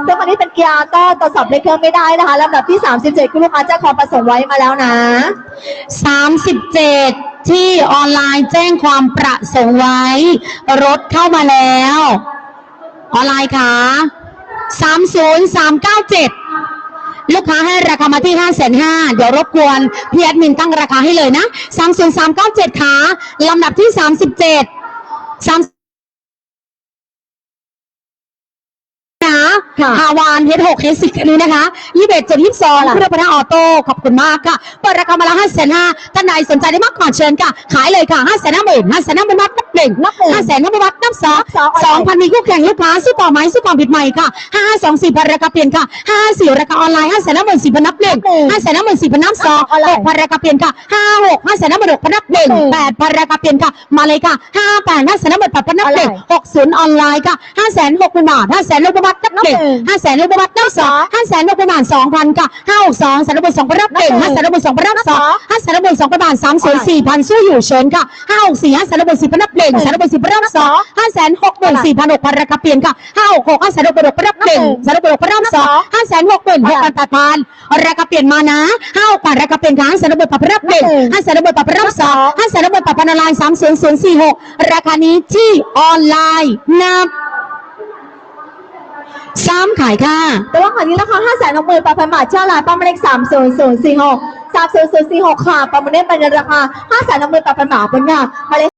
เครื่องคันนี้เป็นเกียร์ก็ตรวจสอบเลขเครื่องไม่ได้นะคะลำดับที่ 37 คุณลูกค้าแจ้งความประสงค์ไว้มาแล้วนะ 37 ที่ออนไลน์แจ้งความประสงค์ไว้ รถเข้ามาแล้ว ออนไลน์ค่ะ 30397ลูกค้าให้ราคามาที่ 5 5 0 0 0เดี๋ยวรบกวนพี่แอดมินตั้งราคาให้เลยนะ 30397ค่ะลำดับที่ 37 3 ฮาวานเฮดหกเฮดสิบนี้นะคะยี่สิบเอ็ดจุดยี่สิบสองค่ะเครื่องพัฒนาออโต้ขอบคุณมากค่ะเปิดราคามาแล้วห้าแสนห้าท่านใดสนใจได้มากกว่าเชิญค่ะ ขายเลยค่ะห้าแสนห้าหมื่นห้าแสนห้าหมื่นบาท นับหนึ่งนับหนึ่งห้าแสนห้าหมื่นบาทนับสองนับสองสองพันมีคู่แข่งลูกค้าสู้ต่อไหมสู้ต่อผิดใหม่ค่ะห้าสองสี่พันราคาเปลี่ยนค่ะห้าสี่ราคาออนไลน์ห้าแสนห้าหมื่นสี่พันนับหนึ่งห้าแสนห้าหมื่นสี่พันนับสองออนไลหน์กพันราคาเปลี่ยนค่ะห้าหกห้าแสนห้าหมื่นหกพันนับหนึ่งหนึ่งแปดพันราคาเปลี่ยนค่ะมาเลยค่ะห้าแปดห้าแสนห้าหมื่นแปดพันนับหนึ่งออนไลน์หกศูนย์ออนไลน์ค่ะห้าแสนหกพันบาทห้าแสนลูกบาทนับหนึ่งนับหนึ่งห้าแสนลูกบาทนับสองห้าแสนลูกบาทสองพันค่ะห้าหกสองแสนลูกบาทสองพันนับหนึ่งห้าแสนลูกบาทสองพันนับสองห้าแสนลูกบาทสองพันบาทสามแสนสี่พันสู้อยู่เชิญค่ะห้าหกสี่ห้าแสนลูกบาทสี่พันนับหนึ่งแสนลูกบาทสี่พันนับสองห้าแสนหกหมื่นสี่พันหกพันราคาเปลี่ยนค่ะห้าหกหกห้าแสนลูกบาทหกพันนับหนึ่งแสนลูกบาทหกพันนับสองห้าแสนหกหมื่นหกพันแปดพันราคาเปลี่ยนมานะห้าหกแปดราคาเปลี่ยนค่ะห้าแสนลูกบาทแปดพันนับหนึ่งห้าแสนลูกบาทแปดพันนับสองห้าแสนลูกบาทแปดพันออนไลน์สามศูนย์ศูนย์สี่หกราคานี้ที่ออนไลน์นับซ้ำขายค่ะ แต่ว่าคันนี้ราคา5 6 8 0 0 0บาทเช่าร้านป้ามาเลข30046 30046ค่ะประมูลได้เป็นราคา5 6 8 0 0 0บาทเป็นงานมาเลข